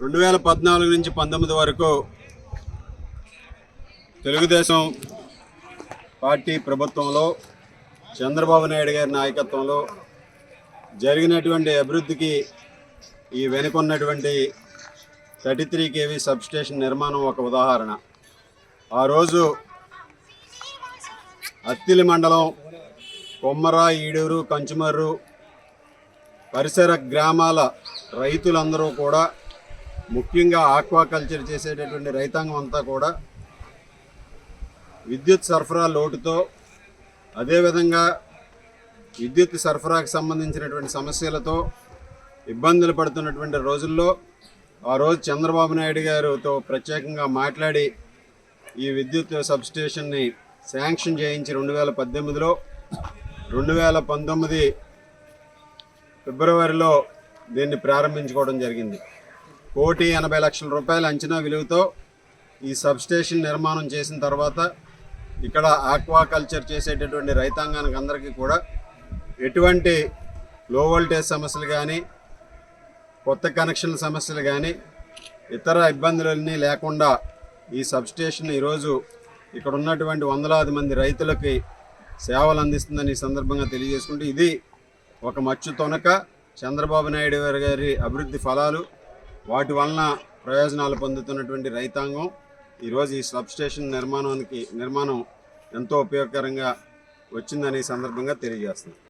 రెండు వేల పద్నాలుగు నుంచి పంతొమ్మిది వరకు తెలుగుదేశం పార్టీ ప్రభుత్వంలో చంద్రబాబు నాయుడు గారి నాయకత్వంలో జరిగినటువంటి అభివృద్ధికి ఈ వెనుకున్నటువంటి థర్టీ త్రీ కేవీ సబ్స్టేషన్ నిర్మాణం ఒక ఉదాహరణ. ఆ రోజు అత్తిలి మండలం కొమ్మర ఈడూరు కంచుమర్రు పరిసర గ్రామాల రైతులందరూ కూడా ముఖ్యంగా ఆక్వాకల్చర్ చేసేటటువంటి రైతాంగం అంతా కూడా విద్యుత్ సరఫరా లోటుతో అదేవిధంగా విద్యుత్ సరఫరాకు సంబంధించినటువంటి సమస్యలతో ఇబ్బందులు పడుతున్నటువంటి రోజుల్లో ఆ రోజు చంద్రబాబు నాయుడు గారితో ప్రత్యేకంగా మాట్లాడి ఈ విద్యుత్ సబ్స్టేషన్ని శాంక్షన్ చేయించి రెండు వేల పద్దెనిమిదిలో రెండు వేల పంతొమ్మిది ఫిబ్రవరిలో దీన్ని ప్రారంభించుకోవడం జరిగింది. కోటి ఎనభై లక్షల రూపాయల అంచనా విలువతో ఈ సబ్స్టేషన్ నిర్మాణం చేసిన తర్వాత ఇక్కడ ఆక్వాకల్చర్ చేసేటటువంటి రైతాంగానికి అందరికీ కూడా ఎటువంటి లో వోల్టేజ్ సమస్యలు కానీ కొత్త కనెక్షన్ల సమస్యలు కానీ ఇతర ఇబ్బందులన్నీ లేకుండా ఈ సబ్స్టేషన్ ఈరోజు ఇక్కడ ఉన్నటువంటి వందలాది మంది రైతులకి సేవలు అందిస్తుందని ఈ సందర్భంగా తెలియజేసుకుంటూ ఇది ఒక మచ్చు తొనక. చంద్రబాబు నాయుడు గారి గారి అభివృద్ధి ఫలాలు వాటి వలన ప్రయోజనాలు పొందుతున్నటువంటి రైతాంగం ఈరోజు ఈ సబ్స్టేషన్ నిర్మాణానికి నిర్మాణం ఎంతో ఉపయోగకరంగా వచ్చిందని సందర్భంగా తెలియజేస్తుంది